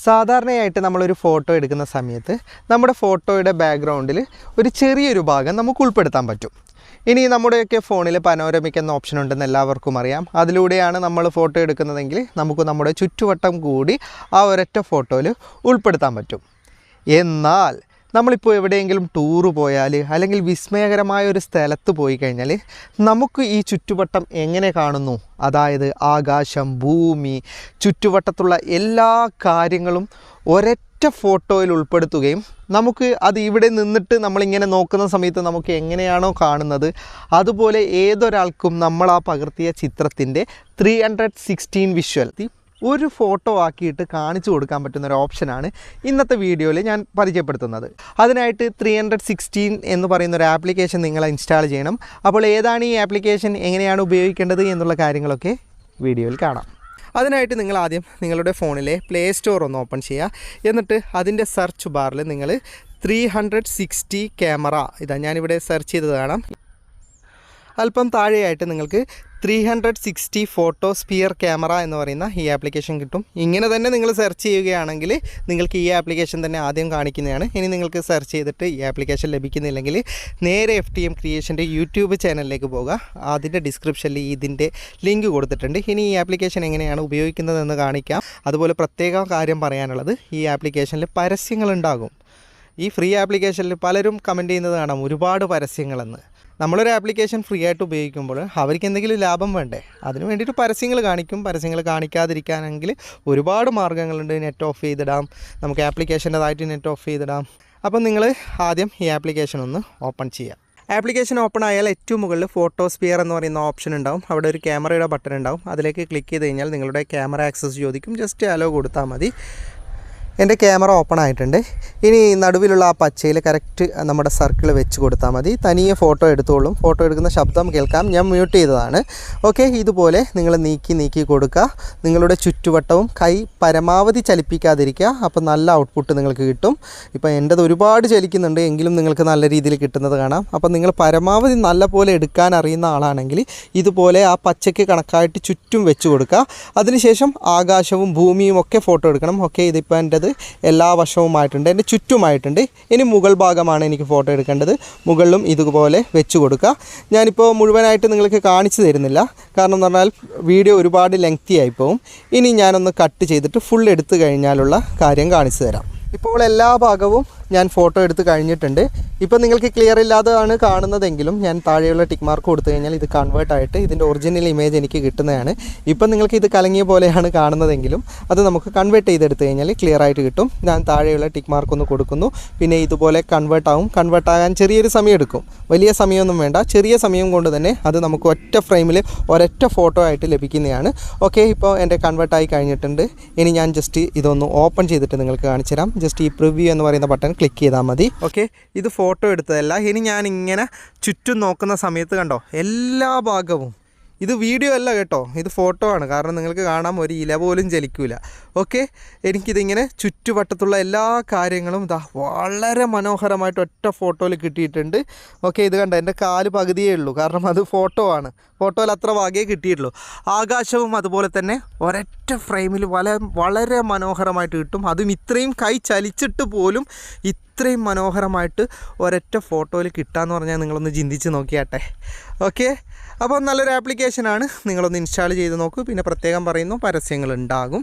സാധാരണയായിട്ട് നമ്മളൊരു ഫോട്ടോ എടുക്കുന്ന സമയത്ത് നമ്മുടെ ഫോട്ടോയുടെ ബാക്ക്ഗ്രൗണ്ടിൽ ഒരു ചെറിയൊരു ഭാഗം നമുക്ക് ഉൾപ്പെടുത്താൻ പറ്റും. ഇനി നമ്മുടെയൊക്കെ ഫോണിൽ പനോരമിക് എന്ന ഓപ്ഷൻ ഉണ്ടെന്ന് എല്ലാവർക്കും അറിയാം. അതിലൂടെയാണ് നമ്മൾ ഫോട്ടോ എടുക്കുന്നതെങ്കിൽ നമുക്ക് നമ്മുടെ ചുറ്റുവട്ടം കൂടി ആ ഒരൊറ്റ ഫോട്ടോയിൽ ഉൾപ്പെടുത്താൻ പറ്റും. എന്നാൽ നമ്മളിപ്പോൾ എവിടെയെങ്കിലും ടൂറ് പോയാൽ അല്ലെങ്കിൽ വിസ്മയകരമായ ഒരു സ്ഥലത്ത് പോയി കഴിഞ്ഞാൽ നമുക്ക് ഈ ചുറ്റുവട്ടം എങ്ങനെ കാണുന്നു? അതായത് ആകാശം ഭൂമി ചുറ്റുവട്ടത്തുള്ള എല്ലാ കാര്യങ്ങളും ഒരൊറ്റ ഫോട്ടോയിൽ ഉൾപ്പെടുത്തുകയും നമുക്ക് അത് ഇവിടെ നിന്നിട്ട് നമ്മളിങ്ങനെ നോക്കുന്ന സമയത്ത് നമുക്ക് എങ്ങനെയാണോ കാണുന്നത്? അതുപോലെ ഏതൊരാൾക്കും നമ്മൾ ആ പകർത്തിയ ചിത്രത്തിന്റെ ത്രീ ഹൺഡ്രഡ് സിക്സ്റ്റീൻ വിഷ്വൽ ഒരു ഫോട്ടോ ആക്കിയിട്ട് കാണിച്ചു കൊടുക്കാൻ പറ്റുന്ന ഒരു ഓപ്ഷനാണ് ഇന്നത്തെ വീഡിയോയിൽ ഞാൻ പരിചയപ്പെടുത്തുന്നത്. അതിനായിട്ട് ത്രീ ഹൺഡ്രഡ് സിക്സ്റ്റീൻ എന്ന് പറയുന്ന ഒരു ആപ്ലിക്കേഷൻ നിങ്ങൾ ഇൻസ്റ്റാൾ ചെയ്യണം. അപ്പോൾ ഏതാണ് ഈ ആപ്ലിക്കേഷൻ എങ്ങനെയാണ് ഉപയോഗിക്കേണ്ടത് എന്നുള്ള കാര്യങ്ങളൊക്കെ വീഡിയോയിൽ കാണാം. അതിനായിട്ട് നിങ്ങൾ ആദ്യം നിങ്ങളുടെ ഫോണിലെ പ്ലേ സ്റ്റോർ ഒന്ന് ഓപ്പൺ ചെയ്യുക. എന്നിട്ട് അതിന്റെ സെർച്ച് ബാറിൽ നിങ്ങൾ ത്രീ ഹൺഡ്രഡ് സിക്സ്റ്റി ക്യാമറ ഇതാ ഞാനിവിടെ സെർച്ച് ചെയ്തത് കാണാം. അല്പം താഴെയായിട്ട് നിങ്ങൾക്ക് three hundred sixty photo sphere camera എന്ന് പറയുന്ന ഈ ആപ്ലിക്കേഷൻ കിട്ടും. ഇങ്ങനെ തന്നെ നിങ്ങൾ സെർച്ച് ചെയ്യുകയാണെങ്കിൽ നിങ്ങൾക്ക് ഈ ആപ്ലിക്കേഷൻ തന്നെ ആദ്യം കാണിക്കുന്നതാണ്. ഇനി നിങ്ങൾക്ക് സെർച്ച് ചെയ്തിട്ട് ഈ ആപ്ലിക്കേഷൻ ലഭിക്കുന്നില്ലെങ്കിൽ നേരെ എഫ് ടി എം ക്രിയേഷന്റെ യൂട്യൂബ് ചാനലിലേക്ക് പോകുക അതിന്റെ ഡിസ്ക്രിപ്ഷനിൽ ഇതിന്റെ ലിങ്ക് കൊടുത്തിട്ടുണ്ട്. ഇനി ഈ ആപ്ലിക്കേഷൻ എങ്ങനെയാണ് ഉപയോഗിക്കുന്നതെന്ന് കാണിക്കാം. അതുപോലെ പ്രത്യേക കാര്യം പറയാനുള്ളത് ഈ ആപ്ലിക്കേഷനിൽ പരസ്യങ്ങളുണ്ടാകും ഈ ഫ്രീ ആപ്ലിക്കേഷനിൽ പലരും കമന്റ് ചെയ്യുന്നത് കാണാം. ഒരുപാട് പരസ്യങ്ങളെന്ന് നമ്മളൊരു ആപ്ലിക്കേഷൻ ഫ്രീ ആയിട്ട് ഉപയോഗിക്കുമ്പോൾ അവർക്ക് എന്തെങ്കിലും ലാഭം വേണ്ടേ? അതിന് വേണ്ടിയിട്ട് പരസ്യങ്ങൾ കാണിക്കും. പരസ്യങ്ങൾ കാണിക്കാതിരിക്കാനെങ്കിൽ ഒരുപാട് മാർഗങ്ങളുണ്ട് നെറ്റ് ഓഫ് ചെയ്തിടാം. നമുക്ക് ആപ്ലിക്കേഷന്റെതായിട്ട് നെറ്റ് ഓഫ് ചെയ്തിടാം. അപ്പം നിങ്ങൾ ആദ്യം ഈ ആപ്ലിക്കേഷൻ ഒന്ന് ഓപ്പൺ ചെയ്യാം ആപ്ലിക്കേഷൻ ഓപ്പൺ ആയാൽ ഏറ്റവും മുകളിൽ ഫോട്ടോ സ്പിയർ എന്ന് പറയുന്ന ഓപ്ഷൻ ഉണ്ടാവും. അവിടെ ഒരു ക്യാമറയുടെ ബട്ടൺ ഉണ്ടാവും. അതിലേക്ക് ക്ലിക്ക് ചെയ്ത് കഴിഞ്ഞാൽ നിങ്ങളുടെ ക്യാമറ ആക്സസ് ചോദിക്കും. ജസ്റ്റ് അലോ കൊടുത്താൽ മതി. എന്റെ ക്യാമറ ഓപ്പൺ ആയിട്ടുണ്ട്. ഇനി നടുവിലുള്ള ആ പച്ചയിൽ കറക്റ്റ് നമ്മുടെ സർക്കിൾ വെച്ച് കൊടുത്താൽ മതി. തനിയെ ഫോട്ടോ എടുത്തോളും. ഫോട്ടോ എടുക്കുന്ന ശബ്ദം കേൾക്കാം. ഞാൻ മ്യൂട്ട് ചെയ്തതാണ്. ഓക്കെ ഇതുപോലെ നിങ്ങൾ നീക്കി നീക്കി കൊടുക്കുക. നിങ്ങളുടെ ചുറ്റുവട്ടവും കൈ പരമാവധി ചലിപ്പിക്കാതിരിക്കുക. അപ്പോൾ നല്ല ഔട്ട്പുട്ട് നിങ്ങൾക്ക് കിട്ടും. ഇപ്പോൾ എന്റെത് ഒരുപാട് ചലിക്കുന്നുണ്ട്. എങ്കിലും നിങ്ങൾക്ക് നല്ല രീതിയിൽ കിട്ടുന്നത് കാണാം. അപ്പോൾ നിങ്ങൾ പരമാവധി നല്ല പോലെ എടുക്കാൻ അറിയുന്ന ആളാണെങ്കിൽ ഇതുപോലെ ആ പച്ചയ്ക്ക് കണക്കായിട്ട് ചുറ്റും വെച്ച് കൊടുക്കുക. അതിനുശേഷം ആകാശവും ഭൂമിയും ഒക്കെ ഫോട്ടോ എടുക്കണം. ഓക്കെ ഇതിപ്പോൾ എന്റെത് എല്ലാ വശവുമായിട്ടുണ്ട്. എന്റെ ചുറ്റുമായിട്ടുണ്ട്. ഇനി മുകൾ ഭാഗമാണ് എനിക്ക് ഫോട്ടോ എടുക്കേണ്ടത്. മുകളിലും ഇതുപോലെ വെച്ച് കൊടുക്കുക. ഞാനിപ്പോൾ മുഴുവനായിട്ട് നിങ്ങൾക്ക് കാണിച്ചു തരുന്നില്ല. കാരണം എന്ന് പറഞ്ഞാൽ വീഡിയോ ഒരുപാട് ലെങ്തി ആയിപ്പോവും ഇനി ഞാനൊന്ന് കട്ട് ചെയ്തിട്ട് ഫുൾ എടുത്തു കഴിഞ്ഞാലുള്ള കാര്യം കാണിച്ചു തരാം. ഇപ്പോൾ എല്ലാ ഭാഗവും ഞാൻ ഫോട്ടോ എടുത്ത് കഴിഞ്ഞിട്ടുണ്ട്. ഇപ്പോൾ നിങ്ങൾക്ക് ക്ലിയർ ഇല്ലാതെയാണ് കാണുന്നതെങ്കിലും ഞാൻ താഴെയുള്ള ടിക്ക് മാർക്ക് കൊടുത്തു കഴിഞ്ഞാൽ ഇത് കൺവേർട്ട് ആയിട്ട് ഇതിന്റെ ഒറിജിനൽ ഇമേജ് എനിക്ക് കിട്ടുന്നതാണ്. ഇപ്പം നിങ്ങൾക്ക് ഇത് കലങ്ങിയ പോലെയാണ് കാണുന്നതെങ്കിലും അത് നമുക്ക് കൺവേർട്ട് ചെയ്തെടുത്ത് കഴിഞ്ഞാൽ ക്ലിയർ ആയിട്ട് കിട്ടും. ഞാൻ താഴെയുള്ള ടിക്ക് മാർക്ക് ഒന്ന് കൊടുക്കുന്നു. പിന്നെ ഇതുപോലെ കൺവേർട്ട് ആവും. കൺവേർട്ട് ആകാൻ ചെറിയൊരു സമയം എടുക്കും. വലിയ സമയമൊന്നും വേണ്ട. ചെറിയ സമയം കൊണ്ട് തന്നെ അത് നമുക്ക് ഒറ്റ ഫ്രെയിമിൽ ഒരൊറ്റ ഫോട്ടോ ആയിട്ട് ലഭിക്കുന്നതാണ്. ഓക്കെ ഇപ്പോൾ എന്റെ കൺവേർട്ടായി കഴിഞ്ഞിട്ടുണ്ട്. ഇനി ഞാൻ ജസ്റ്റ് ഇതൊന്ന് ഓപ്പൺ ചെയ്തിട്ട് നിങ്ങൾക്ക് കാണിച്ചു തരാം ജസ്റ്റ് ഈ പ്രിവ്യൂ എന്ന് പറയുന്ന ബട്ടൺ ക്ലിക്ക് ചെയ്താൽ മതി. ഓക്കെ ഇത് ഫോട്ടോ എടുത്തതല്ല. ഇനി ഞാൻ ഇങ്ങനെ ചുറ്റും നോക്കുന്ന സമയത്ത് കണ്ടോ? എല്ലാ ഭാഗവും. ഇത് വീഡിയോ അല്ല കേട്ടോ. ഇത് ഫോട്ടോ ആണ്. കാരണം നിങ്ങൾക്ക് കാണാൻ ഒരു ഇല പോലും ചലിക്കൂല ഓക്കെ എനിക്കിതിങ്ങനെ ചുറ്റുവട്ടത്തുള്ള എല്ലാ കാര്യങ്ങളും ഇതാ വളരെ മനോഹരമായിട്ട് ഒറ്റ ഫോട്ടോയിൽ കിട്ടിയിട്ടുണ്ട്. ഓക്കെ ഇത് കണ്ടോ? എന്റെ കാൽ പകുതിയേ ഉള്ളൂ. കാരണം അത് ഫോട്ടോ ആണ്. ഫോട്ടോയിൽ അത്ര വകയെ കിട്ടിയിട്ടുള്ളൂ. ആകാശവും അതുപോലെ തന്നെ ഒരൊറ്റ ഫ്രെയിമിൽ വല വളരെ മനോഹരമായിട്ട് കിട്ടും. അതും ഇത്രയും കൈ ചലിച്ചിട്ട് പോലും ഇത്രയും മനോഹരമായിട്ട് ഒരൊറ്റ ഫോട്ടോയിൽ കിട്ടാന്ന് പറഞ്ഞാൽ നിങ്ങളൊന്ന് ചിന്തിച്ച് നോക്കിയാട്ടെ. ഓക്കെ? അപ്പോൾ നല്ലൊരു ആപ്ലിക്കേഷനാണ്. നിങ്ങളൊന്ന് ഇൻസ്റ്റാൾ ചെയ്ത് നോക്കൂ. പിന്നെ പ്രത്യേകം പറയുന്നു പരസ്യങ്ങൾ ഉണ്ടാകും